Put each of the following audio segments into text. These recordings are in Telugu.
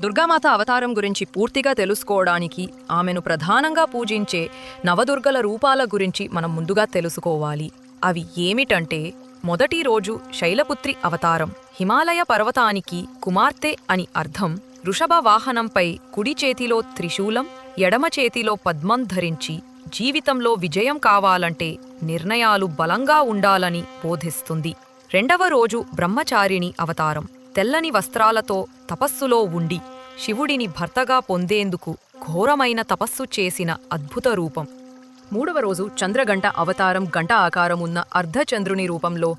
దుర్గామాత అవతారం గురించి పూర్తిగా తెలుసుకోవడానికి ఆమెను ప్రధానంగా పూజించే నవదుర్గల రూపాల గురించి మనం ముందుగా తెలుసుకోవాలి. అవి ఏమిటంటే మొదటి రోజు శైలపుత్రి అవతారం హిమాలయ పర్వతానికి కుమార్తె అని అర్థం వృషభ వాహనంపై కుడి చేతిలో త్రిశూలం ఎడమ చేతిలో పద్మం ధరించి జీవితంలో విజయం కావాలంటే నిర్ణయాలు బలంగా ఉండాలని బోధిస్తుంది. రెండవ రోజు బ్రహ్మచారిణి అవతారం తెల్లని వస్త్రాలతో తపస్సులో ఉండి శివుడిని భర్తగా పొందేందుకు ఘోరమైన తపస్సు చేసిన అద్భుత రూపం. మూడవ రోజు చంద్రగంట అవతారం గంట ఆకారం ఉన్న అర్ధచంద్రుని రూపంలో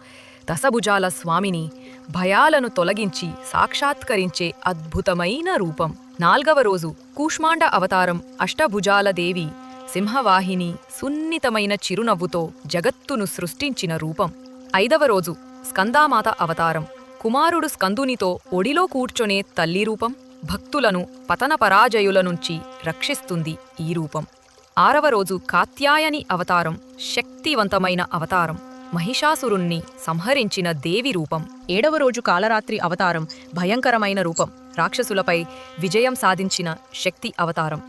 దశభుజాల స్వామిని భయాలను తొలగించి సాక్షాత్కరించే అద్భుతమైన రూపం. నాల్గవ రోజు కూష్మాండ అవతారం అష్టభుజాల దేవి సింహవాహిని సున్నితమైన చిరునవ్వుతో జగత్తును సృష్టించిన రూపం. ఐదవ రోజు స్కందామాత అవతారం కుమారుడు స్కందునితో ఒడిలో కూర్చొనే తల్లి రూపం భక్తులను పతన పరాజయుల నుంచి రక్షిస్తుంది ఈ రూపం. ఆరవ రోజు కాత్యాయని అవతారం శక్తివంతమైన అవతారం మహిషాసురుణ్ణి సంహరించిన దేవి రూపం. ఏడవ రోజు కాలరాత్రి అవతారం భయంకరమైన రూపం రాక్షసులపై విజయం సాధించిన శక్తి అవతారం.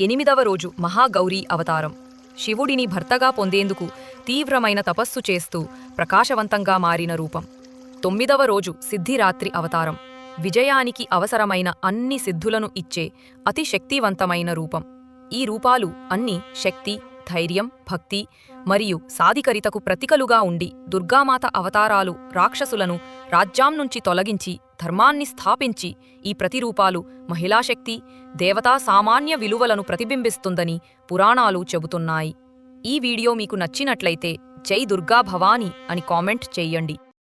ఎనిమిదవ రోజు మహాగౌరీ అవతారం. శివుడిని భర్తగా పొందేందుకు తీవ్రమైన తపస్సు చేస్తూ ప్రకాశవంతంగా మారిన రూపం. తొమ్మిదవ రోజు సిద్ధిరాత్రి అవతారం. విజయానికి అవసరమైన అన్ని సిద్ధులను ఇచ్చే అతి శక్తివంతమైన రూపం. ఈ రూపాలు అన్ని శక్తి ధైర్యం భక్తి మరియు సాధికరితకు ప్రతికలుగా ఉండి దుర్గామాత అవతారాలు రాక్షసులను రాజ్యాం నుంచి తొలగించి ధర్మాన్ని స్థాపించి ఈ ప్రతిరూపాలు మహిళాశక్తి దేవతా సామాన్య విలువలను ప్రతిబింబిస్తుందని పురాణాలు చెబుతున్నాయి. ఈ వీడియో మీకు నచ్చినట్లయితే జై దుర్గా భవానీ అని కామెంట్ చెయ్యండి